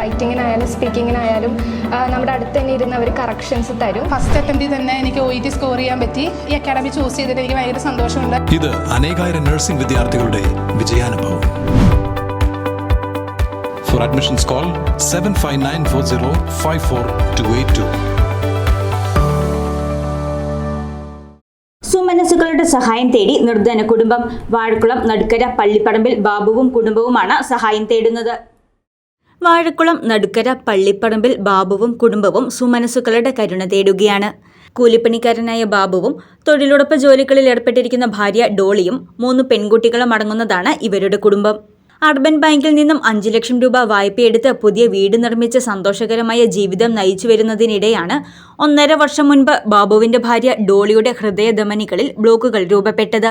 റൈറ്റിങ്ങിനായാലും സ്പീക്കിങ്ങിനായാലും നമ്മുടെ അടുത്ത് തന്നെ ഇരുന്ന് അവർ കറക്ഷൻസ് തരും. ഫസ്റ്റ് അറ്റംപ്റ്റിൽ തന്നെ എനിക്ക് ഒ ഇ ടി സ്കോർ ചെയ്യാൻ പറ്റി. ഈ അക്കാഡമി ചൂസ് ചെയ്തിട്ട് എനിക്ക് ഭയങ്കര സന്തോഷമുണ്ട്. ഇത് അനേകായിരം നഴ്സിംഗ് വിദ്യാർത്ഥികളുടെ വിജയാനുഭവം. For admissions call seven five nine four zero five four two eight two സുമനസുകളുടെ സഹായം തേടി നിർധന കുടുംബം. വാഴക്കുളം നടുക്കര പള്ളിപ്പടമ്പിൽ ബാബുവും കുടുംബവുമാണ് സഹായം തേടുന്നത്. വാഴക്കുളം നടുക്കര പള്ളിപ്പറമ്പിൽ ബാബുവും കുടുംബവും സുമനസുക്കളുടെ കരുണ തേടുകയാണ്. കൂലിപ്പണിക്കാരനായ ബാബുവും തൊഴിലുറപ്പ് ജോലികളിൽ ഏർപ്പെട്ടിരിക്കുന്ന ഭാര്യ ഡോളിയും മൂന്ന് പെൺകുട്ടികളും അടങ്ങുന്നതാണ് ഇവരുടെ കുടുംബം. അർബൻ ബാങ്കിൽ നിന്നും അഞ്ച് ലക്ഷം രൂപ വായ്പയെടുത്ത് പുതിയ വീട് നിർമ്മിച്ച് സന്തോഷകരമായ ജീവിതം നയിച്ചു വരുന്നതിനിടെയാണ് ഒന്നര വർഷം മുൻപ് ബാബുവിന്റെ ഭാര്യ ഡോളിയുടെ ഹൃദയധമനികളിൽ ബ്ലോക്കുകൾ രൂപപ്പെട്ടത്.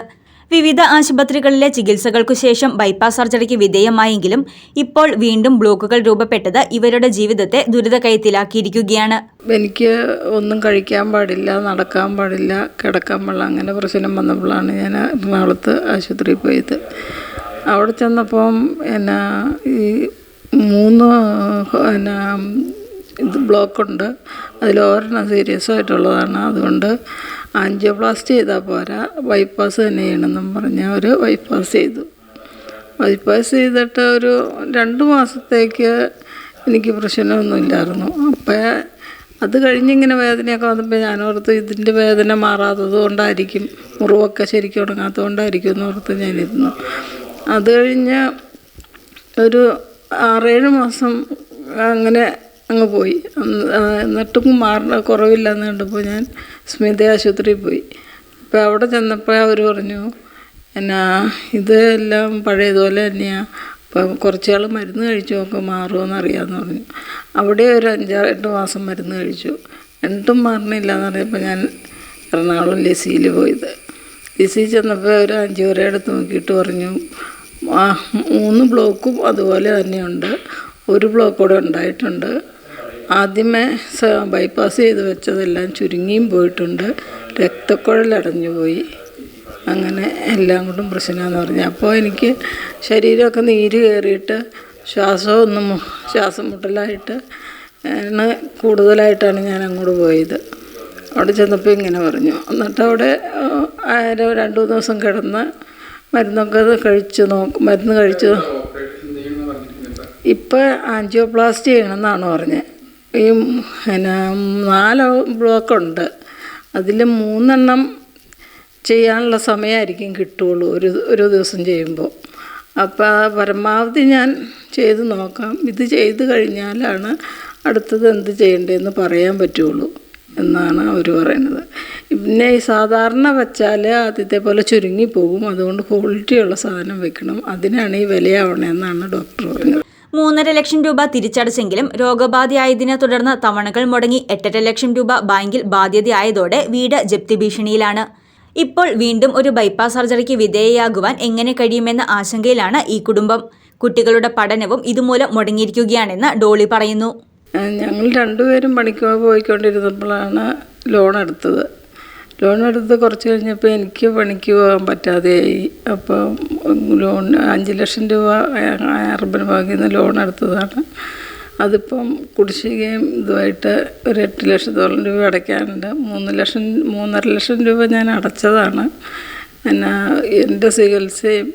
വിവിധ ആശുപത്രികളിലെ ചികിത്സകൾക്കു ശേഷം ബൈപ്പാസ് സർജറിക്ക് വിധേയമായെങ്കിലും ഇപ്പോൾ വീണ്ടും ബ്ലോക്കുകൾ രൂപപ്പെട്ടത് ഇവരുടെ ജീവിതത്തെ ദുരിതക്കയത്തിലാക്കിയിരിക്കുകയാണ് എനിക്ക് ഒന്നും കഴിക്കാൻ പാടില്ല നടക്കാൻ പാടില്ല കിടക്കാൻ പാടില്ല അങ്ങനെ പ്രശ്നം വന്നപ്പോഴാണ് ഞാൻ എറണാകുളത്ത് ആശുപത്രിയിൽ പോയത്. അവിടെ ചെന്നപ്പം എന്നാ ഈ മൂന്ന് എന്നാ ഇത് ബ്ലോക്കുണ്ട്. അതിൽ ഒരെണ്ണം സീരിയസ് ആയിട്ടുള്ളതാണ് അതുകൊണ്ട് ആൻജിയോപ്ലാസ്റ്റ് ചെയ്താൽ പോരാ. ബൈപ്പാസ് തന്നെ ചെയ്യണമെന്നും പറഞ്ഞ് അവർ ബൈപ്പാസ് ചെയ്തു. ബൈപ്പാസ് ചെയ്തിട്ട് ഒരു രണ്ട് മാസത്തേക്ക് എനിക്ക് പ്രശ്നമൊന്നുമില്ലായിരുന്നു അപ്പോൾ അത് കഴിഞ്ഞിങ്ങനെ വേദനയൊക്കെ വന്നപ്പോൾ ഞാനോർത്ത് ഇതിന്റെ വേദന മാറാത്തത് കൊണ്ടായിരിക്കും. മുറിവൊക്കെ ശരിക്കും ഉണങ്ങാത്തത് കൊണ്ടായിരിക്കും എന്ന് ഓർത്ത് ഞാനിരുന്നു. അത് കഴിഞ്ഞ് ഒരു ആറേഴ് മാസം അങ്ങനെ അങ്ങ് പോയി. എന്നിട്ടും മാറണ കുറവില്ലെന്ന് കണ്ടപ്പോൾ ഞാൻ സ്മിത ആശുപത്രിയിൽ പോയി. അപ്പോൾ അവിടെ ചെന്നപ്പോൾ അവർ പറഞ്ഞു എന്നാ ഇതെല്ലാം പഴയതുപോലെ തന്നെയാണ് അപ്പം കുറച്ച് നാൾ മരുന്ന് കഴിച്ചു നോക്കുക മാറുമെന്ന് അറിയാമെന്ന് പറഞ്ഞു. അവിടെ ഒരു അഞ്ചാറ് എട്ട് മാസം മരുന്ന് കഴിച്ചു. എന്നിട്ടും മാറണില്ല എന്ന് പറഞ്ഞപ്പോൾ ഞാൻ എറണാകുളം ലിസിയിൽ പോയത്. ലിസി ചെന്നപ്പോൾ ഒരു അഞ്ചുവരെ എടുത്ത് നോക്കിയിട്ട് പറഞ്ഞു മൂന്ന് ബ്ലോക്കും അതുപോലെ തന്നെയുണ്ട്. ഒരു ബ്ലോക്ക് കൂടെ ഉണ്ടായിട്ടുണ്ട്. ആദ്യമേ ബൈപ്പാസ് ചെയ്ത് വെച്ചതെല്ലാം ചുരുങ്ങിയും പോയിട്ടുണ്ട്. രക്തക്കുഴലടഞ്ഞു പോയി. അങ്ങനെ എല്ലാം കൊണ്ടും പ്രശ്നമാണെന്ന് പറഞ്ഞു. അപ്പോൾ എനിക്ക് ശരീരമൊക്കെ നീര് കയറിയിട്ട് ശ്വാസം ഒന്നും ശ്വാസം മുട്ടലായിട്ട് കൂടുതലായിട്ടാണ് ഞാൻ അങ്ങോട്ട് പോയത്. അവിടെ ചെന്നപ്പോൾ ഇങ്ങനെ പറഞ്ഞു. എന്നിട്ട് അവിടെ ആരോ രണ്ട് മൂന്ന് ദിവസം കിടന്ന് മരുന്നൊക്കെ കഴിച്ച് നോക്കും മരുന്ന് കഴിച്ച്. ഇപ്പം ആൻജിയോപ്ലാസ്റ്റി ചെയ്യണമെന്നാണ് പറഞ്ഞത്. ഈ പിന്നെ നാല് ബ്ലോക്കുണ്ട്. അതിൽ മൂന്നെണ്ണം ചെയ്യാനുള്ള സമയമായിരിക്കും കിട്ടുകയുള്ളൂ ഒരു ഒരു ദിവസം ചെയ്യുമ്പോൾ. അപ്പോൾ പരമാവധി ഞാൻ ചെയ്ത് നോക്കാം. ഇത് ചെയ്ത് കഴിഞ്ഞാലാണ് അടുത്തത് എന്ത് ചെയ്യേണ്ടതെന്ന് പറയാൻ പറ്റുള്ളൂ എന്നാണ് അവർ പറയുന്നത്. പിന്നെ ഈ സാധാരണ വെച്ചാൽ ആദ്യത്തെ പോലെ ചുരുങ്ങിപ്പോകും. അതുകൊണ്ട് ക്വാളിറ്റിയുള്ള സാധനം വെക്കണം. അതിനാണ് ഈ വിലയാവണമെന്നാണ് ഡോക്ടർ പറഞ്ഞത്. മൂന്നര ലക്ഷം രൂപ തിരിച്ചടച്ചെങ്കിലും രോഗബാധയായതിനെ തുടർന്ന് തവണകൾ മുടങ്ങി എട്ടര ലക്ഷം രൂപ ബാങ്കിൽ ബാധ്യതയായതോടെ വീട് ജപ്തി ഭീഷണിയിലാണ്. ഇപ്പോൾ വീണ്ടും ഒരു ബൈപ്പാസ് സർജറിക്ക് വിധേയയാകുവാൻ എങ്ങനെ കഴിയുമെന്ന ആശങ്കയിലാണ് ഈ കുടുംബം. കുട്ടികളുടെ പഠനവും ഇതുമൂലം മുടങ്ങിയിരിക്കുകയാണെന്ന് ഡോളി പറയുന്നു. ഞങ്ങൾ രണ്ടുപേരും പണിക്ക് പോയിക്കൊണ്ടിരുന്നപ്പോഴാണ് ലോൺ എടുത്തത്. ലോൺ എടുത്ത് കുറച്ച് കഴിഞ്ഞപ്പോൾ എനിക്ക് പണിക്ക് പോകാൻ പറ്റാതെയായി. അപ്പോൾ ലോൺ അഞ്ച് ലക്ഷം രൂപ അർബൻ ബാങ്കിൽ നിന്ന് ലോൺ എടുത്തതാണ്. അതിപ്പം കുടിശ്ശികയും ഇതുമായിട്ട് ഒരു എട്ട് ലക്ഷത്തോളം രൂപ അടയ്ക്കാനുണ്ട്. മൂന്ന് ലക്ഷം മൂന്നര ലക്ഷം രൂപ ഞാൻ അടച്ചതാണ്. പിന്നെ എന്റെ ചികിത്സയും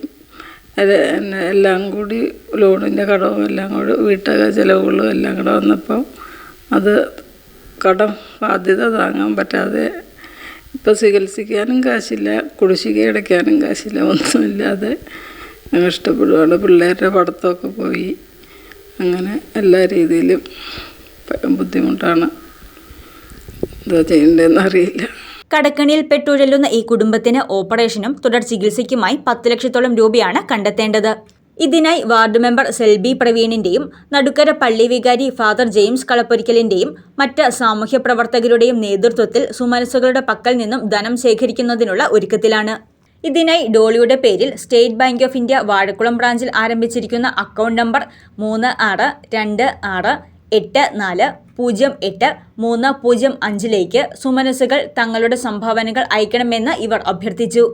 എല്ലാം കൂടി ലോണിന്റെ കടവും എല്ലാം കൂടി വീട്ടക ചിലവുകളും എല്ലാം കൂടെ വന്നപ്പോൾ അത് കടം ബാധ്യത താങ്ങാൻ പറ്റാതെ ഇപ്പോൾ ചികിത്സിക്കാനും കാശില്ല കുടിശ്ശിക അടയ്ക്കാനും കാശില്ല ഒന്നുമില്ലാതെ ഞങ്ങൾ ഇഷ്ടപ്പെടുവാണ്. പിള്ളേരുടെ പഠിത്തമൊക്കെ പോയി. അങ്ങനെ എല്ലാ രീതിയിലും ബുദ്ധിമുട്ടാണ്. എന്താ ചെയ്യേണ്ടതെന്ന് അറിയില്ല. കടക്കണിയിൽ പെട്ടുഴലുന്ന ഈ കുടുംബത്തിന് ഓപ്പറേഷനും തുടർ ചികിത്സയ്ക്കുമായി പത്ത് ലക്ഷത്തോളം രൂപയാണ് കണ്ടെത്തേണ്ടത്. ഇതിനായി വാർഡ് മെമ്പർ സെൽബി പ്രവീണിന്റെയും നടുക്കര പള്ളി വികാരി ഫാദർ ജെയിംസ് കളപ്പൊരിക്കലിന്റെയും മറ്റ് സാമൂഹ്യ പ്രവർത്തകരുടെയും നേതൃത്വത്തിൽ സുമനസ്സുകളുടെ പക്കൽ നിന്നും ധനം ശേഖരിക്കുന്നതിനുള്ള ഒരുക്കത്തിലാണ്. ഇതിനായി ഡോളിയുടെ പേരിൽ state bank of India Vazhakulam ബ്രാഞ്ചിൽ ആരംഭിച്ചിരിക്കുന്ന അക്കൗണ്ട് നമ്പർ മൂന്ന് ആറ് രണ്ട് ആറ് എട്ട് നാല് പൂജ്യം എട്ട് മൂന്ന് പൂജ്യം അഞ്ചിലേക്ക് സുമനസ്സുകൾ തങ്ങളുടെ സംഭാവനകൾ അയക്കണമെന്ന് ഇവർ അഭ്യർത്ഥിച്ചു.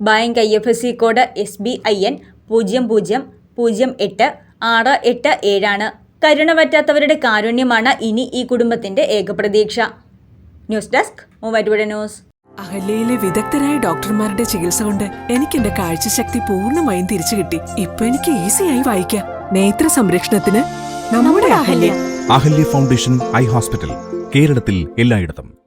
Bank I F S C code S B I N പൂജ്യം പൂജ്യം പൂജ്യം എട്ട് ആറ് എട്ട് ഏഴാണ്. കരുണ പറ്റാത്തവരുടെ കാരുണ്യമാണ് ഇനി ഈ കുടുംബത്തിന്റെ ഏക പ്രതീക്ഷ. News desk Muvattupuzha news. അഹല്യയിലെ വിദഗ്ധരായ ഡോക്ടർമാരുടെ ചികിത്സ കൊണ്ട് എനിക്ക് എന്റെ കാഴ്ചശക്തി പൂർണമായും തിരിച്ചു കിട്ടി. ഇപ്പൊ എനിക്ക് ഈസിയായി വായിക്കാം. നേത്ര സംരക്ഷണത്തിന് നമ്മുടെ Ahalya. Ahalya foundation eye hospital കേരളത്തിൽ എല്ലായിടത്തും.